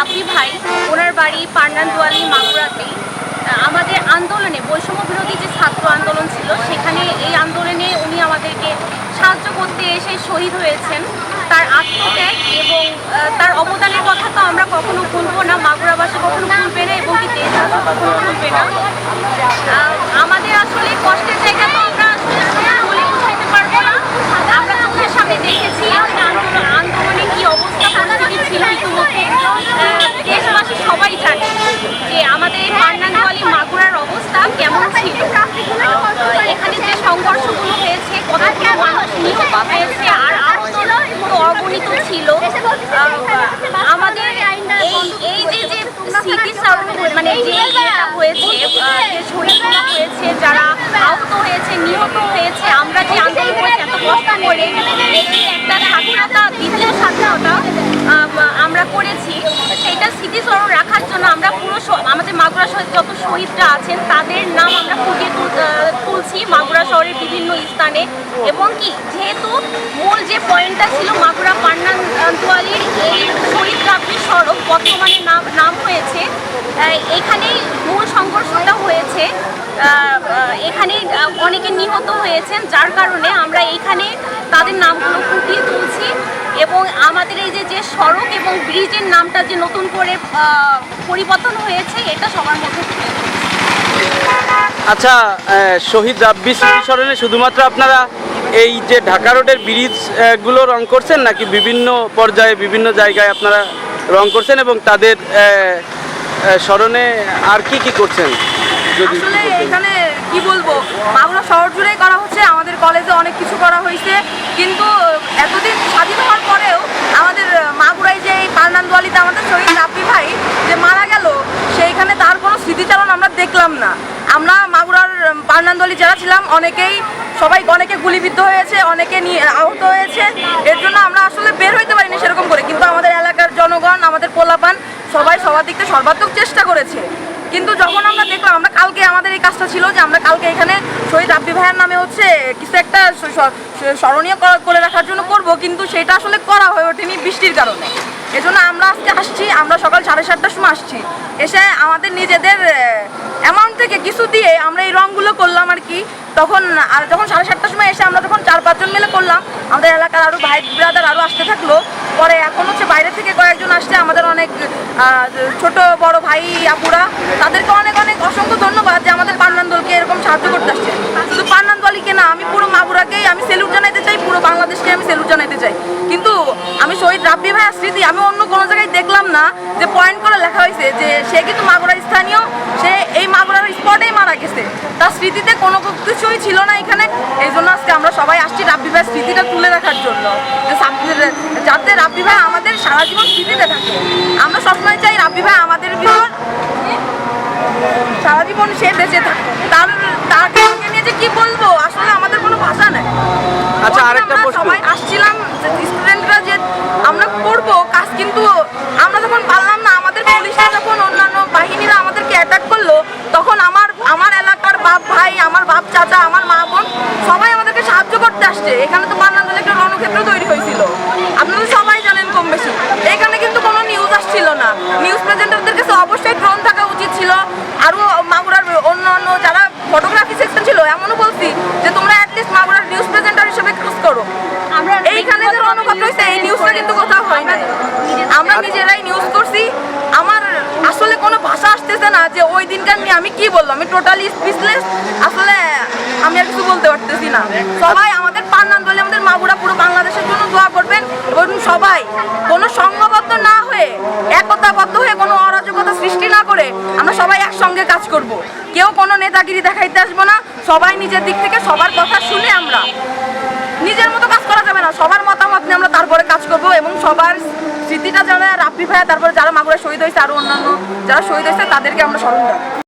বাড়ি পান্ডানদুয়ালি মাগুরাতেই আমাদের আন্দোলনে, বৈষম্য বিরোধী যে ছাত্র আন্দোলন ছিল, সেখানে এই আন্দোলনে উনি আমাদেরকে সাহায্য করতে এসে শহীদ হয়েছেন। তার আত্মত্যাগ এবং তার অবদানের কথা তো আমরা কখনো ভুলবো না, মাগুরাবাসী কখনো ভুলবে না এবং কি দেশবাসী কখনো ভুলবে না। আমাদের আসলে কষ্টের জায়গা তো আমরা আসলে বলে বোঝাইতে পারব না। আমরা চোখের সামনে দেখেছি আন্দোলন আন্দোলনে কি অবস্থা পরিস্থিতি ছিল ইতিমধ্যে আহ, দেশবাসী সবাই জানে যে আমাদের এই পান্নানওয়ালি মাগুরার অবস্থা কেমন ছিল আহ, এখানে যে সংঘর্ষগুলো হয়েছে কতগুলো মানুষ নিহত হয়েছে, আর আহত তো অগণিত ছিল। আমাদের এই এই যে যে স্মৃতি মানে হয়েছে যে শহীদগুলো হয়েছে, যারা আহত হয়েছে, নিহত হয়েছে, আমরা যে আন্দোলন করেছি, এত কষ্ট করে একটা স্বাধীনতা দ্বিতীয় স্বাধীনতা আমরা করেছি, সেটা স্মৃতিস্মরণ রাখার জন্য আমরা পুরো আমাদের মাগুরা শহরে যত শহীদরা আছেন, তাদের নাম আমরা ফুটিয়ে তুলছি মাগুরা শহরের বিভিন্ন স্থানে। এবং কি, যেহেতু মূল যে পয়েন্টটা ছিল মাগুরা পান্নান্তোয়ালির এই শহীদ রাত্রি সড়ক বর্তমানে নাম নাম হয়েছে। আহ, এখানেই মূল সংঘর্ষটা হয়েছে। এখানে অনেকে নিহত হয়েছেন যার কারণে আমরা এইখানে তাদের নামগুলো ফুটিয়ে তুলছি এবং আমাদের এই যে যে সড়ক এবং ব্রিজের নামটা যে নতুন করে পরিবর্তন হয়েছে এটা সবার মধ্যে আচ্ছা শহীদ রাব্বি স্মৃতিস্মরণে শুধুমাত্র আপনারা এই যে ঢাকা রোডের ব্রিজ আহ, গুলো রং করছেন নাকি বিভিন্ন পর্যায়ে বিভিন্ন জায়গায় আপনারা রং করছেন এবং তাদের স্মরণে আর কি কি করছেন? যদি আসলে এখানে কি বলব? মাগুরা শহর জুড়েই করা হচ্ছে আমাদের কলেজে অনেক কিছু করা হয়েছে। কিন্তু এতদিন স্বাধীন হওয়ার পরেও আমাদের মাগুরায় যে এই পান্নান্দোয়ালিতে আমাদের শহীদ রাব্বি ভাই যে মারা গেল সেইখানে তার কোনো স্মৃতিচারণ আমরা দেখলাম না। আমরা মাগুরার পান্নান্দোয়ালি যারা ছিলাম অনেকেই সবাই অনেকে গুলিবিদ্ধ হয়েছে অনেকে নিয়ে আহত হয়েছে। এর জন্য আমরা আসলে বের হইতে পারিনি সেরকম করে কিন্তু আমাদের এলাকার জনগণ আমাদের পোলাপান সবাই সবার দিক থেকে সর্বাত্মক চেষ্টা করেছে। কিন্তু যখন আমরা দেখলাম, আমরা কালকে আমাদের এই কাজটা ছিল যে আমরা কালকে এখানে শহীদ আব্দি ভাইয়ের নামে হচ্ছে কিছু একটা স্মরণীয় করে রাখার জন্য করব, কিন্তু সেটা আসলে করা হয়ে ওঠেনি বৃষ্টির কারণে। এজন্য আমরা আজকে আসছি, আমরা সকাল সাড়ে সাতটার সময় আসছি। এসে আমাদের নিজেদের অ্যামাউন্ট থেকে কিছু দিয়ে আমরা এই রঙগুলো করলাম আর কি। তখন, আর যখন সাড়ে সাতটার সময় এসে আমরা যখন চার পাঁচজন মিলে করলাম। আমাদের এলাকার আরও ভাই ব্রাদার আরও আসতে থাকল। পরে এখন হচ্ছে বাইরে থেকে কয়েকজন আসছে। আমাদের অনেক ছোট, বড় ভাই, আপুরা। তাদেরকে অনেক অনেক অসংখ্য ধন্যবাদ যে আমাদের পান্নান দলকে এরকম সাহায্য করতে আসছে। শুধু পান্নান্দলিকে না আমি পুরো মাগুরাকেই আমি সেলুট জানাইতে চাই, পুরো বাংলাদেশকে আমি সেলুট জানাইতে চাই। কিন্তু আমি শহীদ রাব্বি ভাইয়ের স্মৃতি, আমি অন্য কোনো জায়গায় দেখলাম না যে পয়েন্ট করে লেখা হয়েছে যে সে কিন্তু মাগুরা স্থানীয় সে এই মাগুরার স্পটেই মারা গেছে তার স্মৃতিতে কোনো কিছুই ছিল না এখানে। এই জন্য আজকে আমরা সবাই আসছি রাব্বি ভাই স্মৃতিটা তুলে রাখার জন্য। যাতে রাব্বি ভাই আমাদের সারা জীবন স্মৃতিতে থাকে। আমরা সবসময় চাই রাব্বি ভাই আমাদের ভিতর সারা জীবন সে বেঁচে থাকে তার তাকে নিয়ে যে কি বলব আসলে আমাদের কোনো ভাষা নেই আচ্ছা, তখন আরেকটা আমরা প্রশ্ন। সবাই আসছিলাম স্টুডেন্টরা যে আমরা করব কাজ কিন্তু আমরা যখন পারলাম না আমাদের পুলিশরা যখন অন্যান্য বাহিনীরা আমাদেরকে অ্যাটাক করল তখন আমার আমার এলাকার বাপ ভাই আমার বাপ চাচা আমার মা বোন সবাই আমাদেরকে সাহায্য করতে আসছে এখানে তো বান্নান্দলে একটা রণক্ষেত্র তৈরি হয়েছিল। আপনারা সবাই জানেন কম বেশি। এখানে কিন্তু কোনো নিউজ আসছিল না। নিউজ প্রেজেন্টারদের কাছে অবশ্যই ড্রোন থাকা উচিত ছিল। আরও মাগুরার অন্য অন্য যারা ফটোগ্রাফি সেকশন ছিল এমনও বলছি যে তোমরা অ্যাটলিস্ট মাগুরার নিউজ প্রেজেন্টার হিসেবে কাজ করো। আমরা এইখানে যে রণক্ষেত্র হয়েছে এই নিউজটা কিন্তু কোথাও হয় না আমরা নিজেরাই নিউজ করছি। আমার আসলে কোনো ভাষা আসতেছে না যে ওই দিনকার নিয়ে আমি কি বললাম। আমি টোটালি স্পিচলেস আসলে আমি আর কিছু বলতে পারতেছি না। সবাই আমাদের পান্নান দলে আমাদের মাগুরা পুরো বাংলাদেশের জন্য দোয়া এবং সবাই, কোনো সংঘবদ্ধ না হয়ে, একতাবদ্ধ হয়ে কোনো অরাজকতা সৃষ্টি না করে আমরা সবাই একসঙ্গে কাজ করব। কেউ কোনো নেতাগিরি দেখাইতে আসব না, সবাই নিজের দিক থেকে সবার কথা শুনে আমরা। নিজের মতো কাজ করা যাবে না, সবার মতামত নিয়ে আমরা তারপরে কাজ করব এবং সবার স্মৃতিটা যারা রাব্বি ভাইয়া, তারপরে যারা মাগুরা শহীদ হয়েছে আরও অন্যান্য যারা শহীদ হয়েছে, তাদেরকে আমরা স্মরণ রাখব